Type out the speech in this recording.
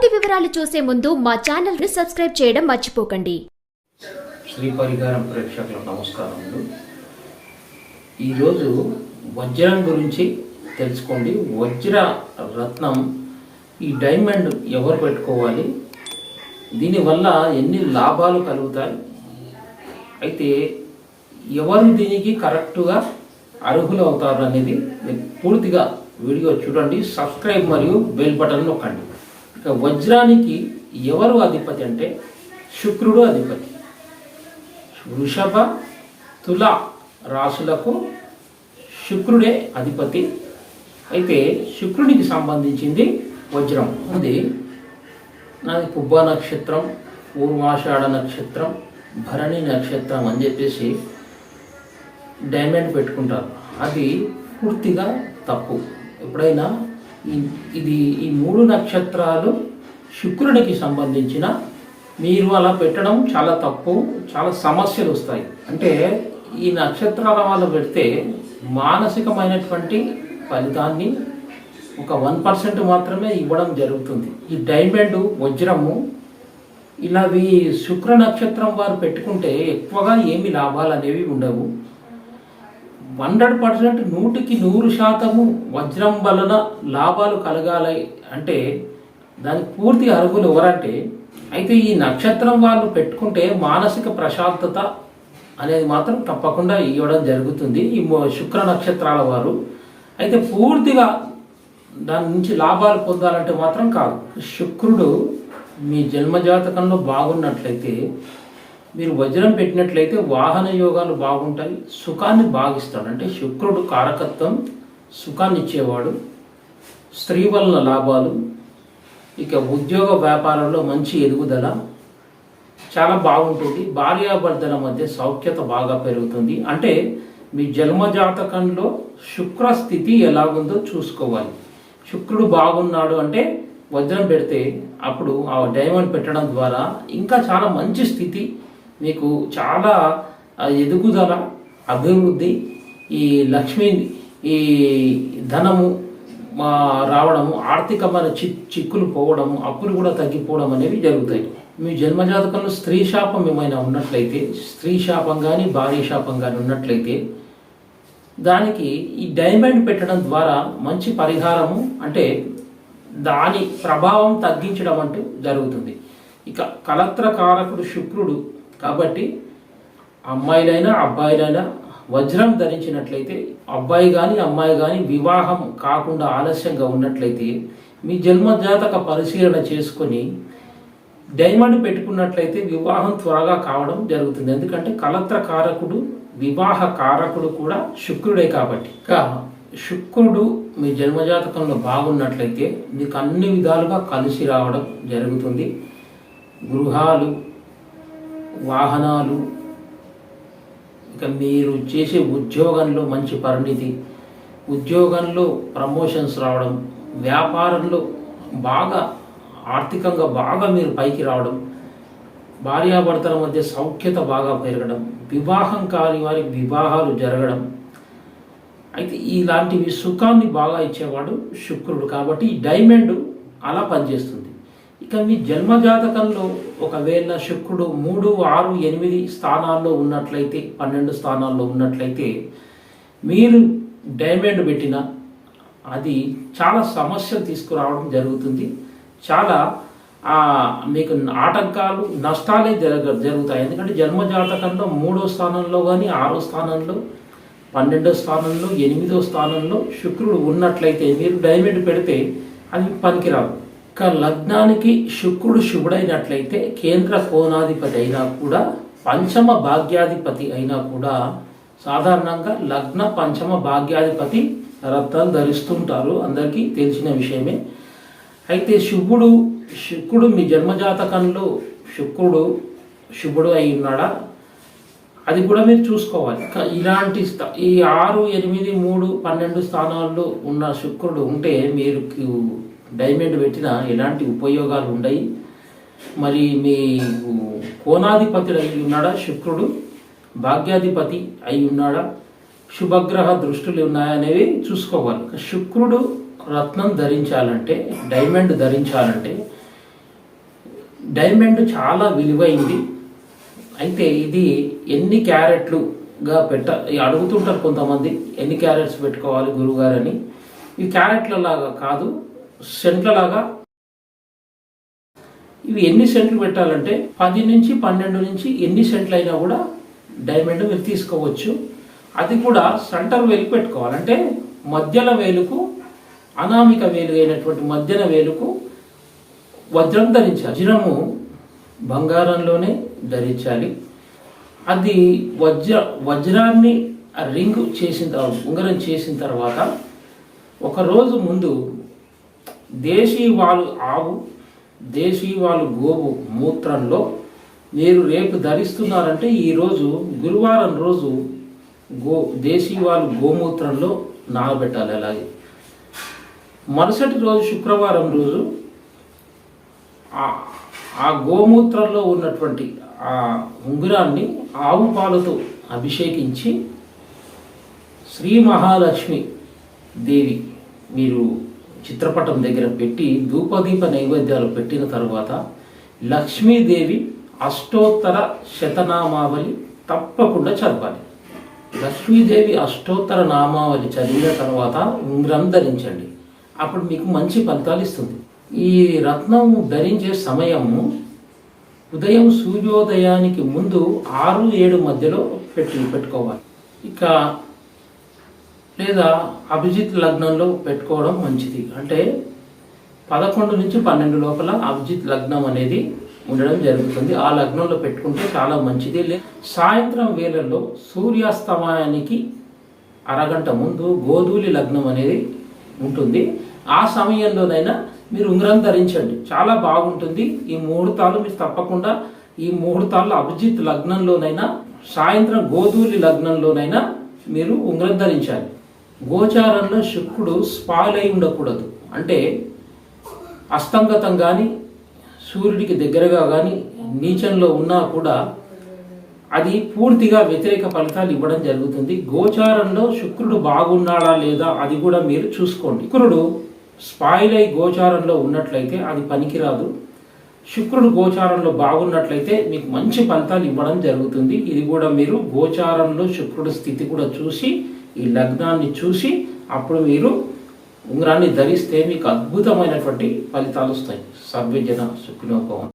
పూర్తి వివరాలు చూసే ముందు మా ఛానల్ని సబ్స్క్రైబ్ చేయడం మర్చిపోకండి. శ్రీ పరిహారం ప్రేక్షకులకు నమస్కారములు. ఈరోజు వజ్రం గురించి తెలుసుకోండి. వజ్ర రత్నం ఈ డైమండ్ ఎవరు పెట్టుకోవాలి? దీనివల్ల ఎన్ని లాభాలు కలుగుతాయి? అయితే ఎవరు దీనికి కరెక్ట్గా అర్హులు అవుతారు అనేది పూర్తిగా వీడియో చూడండి. సబ్స్క్రైబ్ మరియు బెల్ బటన్ నొక్కండి. ఇక వజ్రానికి ఎవరు అధిపతి అంటే శుక్రుడు అధిపతి. వృషభ తుల రాశులకు శుక్రుడే అధిపతి. అయితే శుక్రునికి సంబంధించింది వజ్రం. అది నాది పుబ్బ నక్షత్రం పూర్వాషాఢ నక్షత్రం భరణి నక్షత్రం అని చెప్పేసి డైమండ్ పెట్టుకుంటారు. అది పూర్తిగా తప్పు. ఎప్పుడైనా ఇది ఈ మూడు నక్షత్రాలు శుక్రునికి సంబంధించిన మీరు అలా పెట్టడం చాలా తప్పు చాలా సమస్యలు వస్తాయి. అంటే ఈ నక్షత్రాల వాళ్ళు పెడితే మానసికమైనటువంటి ఫలితాన్ని ఒక వన్ పర్సెంట్ మాత్రమే ఇవ్వడం జరుగుతుంది. ఈ డైమండ్ వజ్రము ఇలా శుక్ర నక్షత్రం వారు పెట్టుకుంటే ఎక్కువగా ఏమి లాభాలు అనేవి ఉండవు. హండ్రెడ్ పర్సెంట్ నూటికి నూరు శాతము వజ్రం వలన లాభాలు కలగాలి అంటే దానికి పూర్తి అర్హులు ఎవరంటే అయితే ఈ నక్షత్రం వాళ్ళు పెట్టుకుంటే మానసిక ప్రశాంతత అనేది మాత్రం తప్పకుండా ఇవ్వడం జరుగుతుంది. ఈ శుక్ర నక్షత్రాల వారు. అయితే పూర్తిగా దాని నుంచి లాభాలు పొందాలంటే మాత్రం కాదు. శుక్రుడు మీ జన్మజాతకంలో బాగున్నట్లయితే మీరు వజ్రం పెట్టినట్లయితే వాహన యోగాలు బాగుంటాయి సుఖాన్ని భాగిస్తాడు అంటే శుక్రుడు కారకత్వం సుఖాన్ని ఇచ్చేవాడు. స్త్రీ వలన లాభాలు ఇక ఉద్యోగ వ్యాపారంలో మంచి ఎదుగుదల చాలా బాగుంటుంది. భార్యాభర్తల మధ్య సౌఖ్యత బాగా పెరుగుతుంది. అంటే మీ జన్మ జాతకంలో శుక్ర స్థితి ఎలాగుందో చూసుకోవాలి. శుక్రుడు బాగున్నాడు అంటే వజ్రం పెడితే అప్పుడు ఆ డైమండ్ పెట్టడం ద్వారా ఇంకా చాలా మంచి స్థితి మీకు చాలా ఎదుగుదల అభివృద్ధి ఈ లక్ష్మి ఈ ధనము రావడము ఆర్థికమైన చి చిక్కులు పోవడము అప్పులు కూడా తగ్గిపోవడం అనేవి జరుగుతాయి. మీ జన్మజాతకంలో స్త్రీ శాపం ఏమైనా ఉన్నట్లయితే స్త్రీ శాపం కానీ భార్య శాపం కానీ ఉన్నట్లయితే దానికి ఈ డైమండ్ పెట్టడం ద్వారా మంచి పరిహారము అంటే దాని ప్రభావం తగ్గించడం అంటూ జరుగుతుంది. ఇక కలత్ర కారకుడు శుక్రుడు కాబట్టి అమ్మాయిలైనా అబ్బాయిలైనా వజ్రం ధరించినట్లయితే అబ్బాయి కానీ అమ్మాయి కానీ వివాహం కాకుండా ఆలస్యంగా ఉన్నట్లయితే మీ జన్మజాతక పరిశీలన చేసుకొని డైమండ్ పెట్టుకున్నట్లయితే వివాహం త్వరగా కావడం జరుగుతుంది. ఎందుకంటే కలత్ర కారకుడు వివాహ కారకుడు కూడా శుక్రుడే కాబట్టి. ఇంకా శుక్రుడు మీ జన్మజాతకంలో బాగున్నట్లయితే మీకు అన్ని విధాలుగా కలిసి రావడం జరుగుతుంది. గృహాలు వాహనాలు ఇక మీరు చేసే ఉద్యోగంలో మంచి పరిణితి. ఉద్యోగంలో ప్రమోషన్స్ రావడం వ్యాపారంలో బాగా ఆర్థికంగా బాగా మీరు పైకి రావడం భార్యాభర్తల మధ్య సౌఖ్యత బాగా పెరగడం వివాహం కాని వారి వివాహాలు జరగడం. అయితే ఇలాంటివి సుఖాన్ని బాగా ఇచ్చేవాడు శుక్రుడు కాబట్టి ఈ డైమండ్ అలా పనిచేస్తుంది. ఇక మీ జన్మజాతకంలో ఒకవేళ శుక్రుడు మూడు ఆరు ఎనిమిది స్థానాల్లో ఉన్నట్లయితే పన్నెండు స్థానాల్లో ఉన్నట్లయితే మీరు డైమండ్ పెట్టిన అది చాలా సమస్యలు తీసుకురావడం జరుగుతుంది. చాలా మీకు ఆటంకాలు నష్టాలే జరగ జరుగుతాయి. ఎందుకంటే జన్మజాతకంలో మూడో స్థానంలో కానీ ఆరో స్థానంలో పన్నెండో స్థానంలో ఎనిమిదో స్థానంలో శుక్రుడు ఉన్నట్లయితే మీరు డైమండ్ పెడితే అది పనికిరాదు. ఇక లగ్నానికి శుక్రుడు శుభుడైనట్లయితే కేంద్ర కోణాధిపతి అయినా కూడా పంచమ భాగ్యాధిపతి అయినా కూడా సాధారణంగా లగ్న పంచమ భాగ్యాధిపతి రత్నాలు ధరిస్తుంటారు. అందరికీ తెలిసిన విషయమే. అయితే శుభుడు శుక్రుడు మీ జన్మజాతకంలో శుక్రుడు శుభుడు అయి ఉన్నాడా? అది కూడా మీరు చూసుకోవాలి. ఇలాంటి స్థ- ఈ ఆరు ఎనిమిది మూడు పన్నెండు స్థానాల్లో ఉన్న శుక్రుడు ఉంటే మీరు డైమండ్ పెట్టిన ఎలాంటి ఉపయోగాలు ఉండయి. మరి మీ కోణాధిపతుడు అయి ఉన్నాడా? శుక్రుడు భాగ్యాధిపతి అయి ఉన్నాడా? శుభగ్రహ దృష్టులు ఉన్నాయనేవి చూసుకోవాలి. శుక్రుడు రత్నం ధరించాలంటే డైమండ్ ధరించాలంటే డైమండ్ చాలా విలువైంది. అయితే ఇది ఎన్ని క్యారెట్లుగా పెట్ట అడుగుతుంటారు కొంతమంది ఎన్ని క్యారెట్స్ పెట్టుకోవాలి గురువుగారని ఈ క్యారెట్ల లాగా కాదు. సెంట్ల లాగా ఇవి ఎన్ని సెంట్లు పెట్టాలంటే పది నుంచి పన్నెండు నుంచి ఎన్ని సెంట్లు అయినా కూడా డైమండ్ మీరు తీసుకోవచ్చు. అది కూడా సెంటర్ వేలు పెట్టుకోవాలంటే మధ్యల వేలుకు అనామిక వేలు అయినటువంటి మధ్యన వేలుకు వజ్రం ధరించాలి. వజ్రము బంగారంలోనే ధరించాలి. అది వజ్ర వజ్రాన్ని రింగ్ చేసిన తర్వాత ఉంగరం చేసిన తర్వాత ఒక రోజు ముందు దేశీ వాళ్ళు ఆవు దేశీ వాళ్ళు గోవు మూత్రంలో మీరు రేపు ధరిస్తున్నారంటే ఈరోజు గురువారం రోజు గో దేశీ వాళ్ళు గోమూత్రంలో నానబెట్టాలి అలాగే. మరుసటి రోజు శుక్రవారం రోజు ఆ- ఆ గోమూత్రంలో ఉన్నటువంటి ఆ ఉంగరాన్ని ఆవు పాలతో అభిషేకించి శ్రీ మహాలక్ష్మి దేవి మీరు చిత్రపటం దగ్గర పెట్టి ధూపదీప నైవేద్యాలు పెట్టిన తర్వాత లక్ష్మీదేవి అష్టోత్తర శతనామావళి తప్పకుండా చదవాలి. లక్ష్మీదేవి అష్టోత్తర నామావళి చదివిన తర్వాత ఉంగరం ధరించండి. అప్పుడు మీకు మంచి ఫలితాలు ఇస్తుంది. ఈ రత్నం ధరించే సమయము ఉదయం సూర్యోదయానికి ముందు ఆరు ఏడు మధ్యలో పెట్టి పెట్టుకోవాలి. ఇక లేదా అభిజిత్ లగ్నంలో పెట్టుకోవడం మంచిది. అంటే పదకొండు నుంచి పన్నెండు లోపల అభిజిత్ లగ్నం అనేది ఉండడం జరుగుతుంది. ఆ లగ్నంలో పెట్టుకుంటే చాలా మంచిది. లే సాయంత్రం వేళల్లో సూర్యాస్తమయానికి అరగంట ముందు గోధూలి లగ్నం అనేది ఉంటుంది. ఆ సమయంలోనైనా మీరు ఉంగరం ధరించండి. చాలా బాగుంటుంది. ఈ ముహూర్తాలు మీరు తప్పకుండా ఈ ముహూర్తాల్లో అభిజిత్ లగ్నంలోనైనా సాయంత్రం గోధూలి లగ్నంలోనైనా మీరు ఉంగరం ధరించాలి. గోచారంలో శుక్రుడు స్పాయిల్ అయి ఉండకూడదు అంటే అస్తంగతం కానీ సూర్యుడికి దగ్గరగా కానీ నీచంలో ఉన్నా కూడా అది పూర్తిగా వ్యతిరేక ఫలితాలు ఇవ్వడం జరుగుతుంది. గోచారంలో శుక్రుడు బాగున్నాడా లేదా అది కూడా మీరు చూసుకోండి. శుక్రుడు స్పాయిల్ అయి గోచారంలో ఉన్నట్లయితే అది పనికిరాదు. శుక్రుడు గోచారంలో బాగున్నట్లయితే మీకు మంచి ఫలితాలు ఇవ్వడం జరుగుతుంది. ఇది కూడా మీరు గోచారంలో శుక్రుడు స్థితి కూడా చూసి ఈ లగ్నాన్ని చూసి అప్పుడు మీరు ఉంగరాన్ని ధరిస్తే మీకు అద్భుతమైనటువంటి ఫలితాలు వస్తాయి. సర్వజన సుఖినోభవం